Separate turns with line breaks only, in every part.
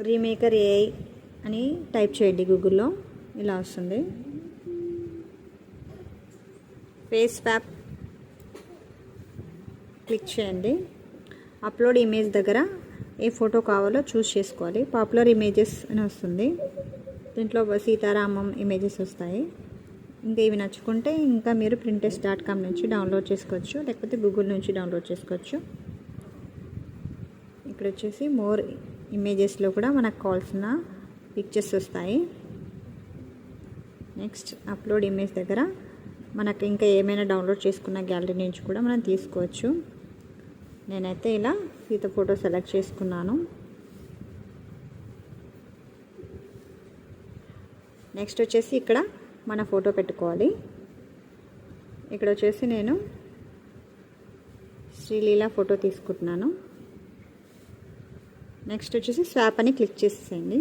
రీమేకర్ AI అని type చేయండి గూగుల్లో. ఇలా వస్తుంది. ఫేస్ ప్యాప్ క్లిక్ చేయండి. అప్లోడ్ ఇమేజ్ దగ్గర ఏ ఫోటో కావాలో చూస్ చేసుకోవాలి. పాపులర్ ఇమేజెస్ అని వస్తుంది. దీంట్లో సీతారామం ఇమేజెస్ వస్తాయి. ఇంకా ఇవి నచ్చుకుంటే ఇంకా మీరు ప్రింటెస్ డాట్ కామ్ నుంచి డౌన్లోడ్ చేసుకోవచ్చు. లేకపోతే గూగుల్ నుంచి డౌన్లోడ్ చేసుకోవచ్చు. ఇక్కడ వచ్చేసి మోర్ ఇమేజెస్లో కూడా మనకు కావాల్సిన పిక్చర్స్ వస్తాయి. నెక్స్ట్ అప్లోడ్ ఇమేజ్ దగ్గర మనకు ఇంకా ఏమైనా డౌన్లోడ్ చేసుకున్న గ్యాలరీ నుంచి కూడా మనం తీసుకోవచ్చు. నేనైతే ఇలా సీత ఫోటో సెలెక్ట్ చేసుకున్నాను. నెక్స్ట్ వచ్చేసి ఇక్కడ మన ఫోటో పెట్టుకోవాలి. ఇక్కడ వచ్చేసి నేను శ్రీలీల ఫోటో తీసుకుంటున్నాను. నెక్స్ట్ వచ్చేసి స్వాప్ అని క్లిక్ చేసేయండి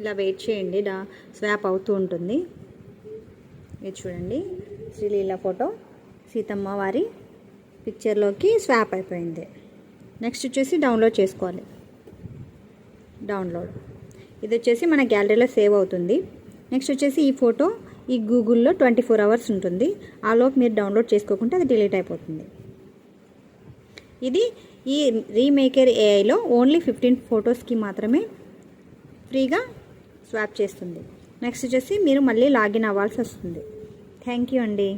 ఇలా వెయిట్ చేయండి డా స్వాప్ అవుతూ ఉంటుంది. ఇది చూడండి శ్రీలీల ఫోటో సీతమ్మ వారి పిక్చర్లోకి స్వాప్ అయిపోయింది. నెక్స్ట్ వచ్చేసి డౌన్లోడ్ చేసుకోవాలి. డౌన్లోడ్. ఇది వచ్చేసి మన గ్యాలరీలో సేవ్ అవుతుంది. నెక్స్ట్ వచ్చేసి ఈ ఫోటో ఈ గూగుల్లో ట్వంటీ ఫోర్ అవర్స్ ఉంటుంది. ఆలోపు మీరు డౌన్లోడ్ చేసుకోకుంటే అది డిలీట్ అయిపోతుంది. ఇది ఈ రీమేకర్ ఏఐలో ఓన్లీ ఫిఫ్టీన్ ఫొటోస్కి మాత్రమే ఫ్రీగా స్వాప్ చేస్తుంది. నెక్స్ట్ వచ్చేసి మీరు మళ్ళీ లాగిన్ అవ్వాల్సి వస్తుంది. థ్యాంక్ యూ అండి.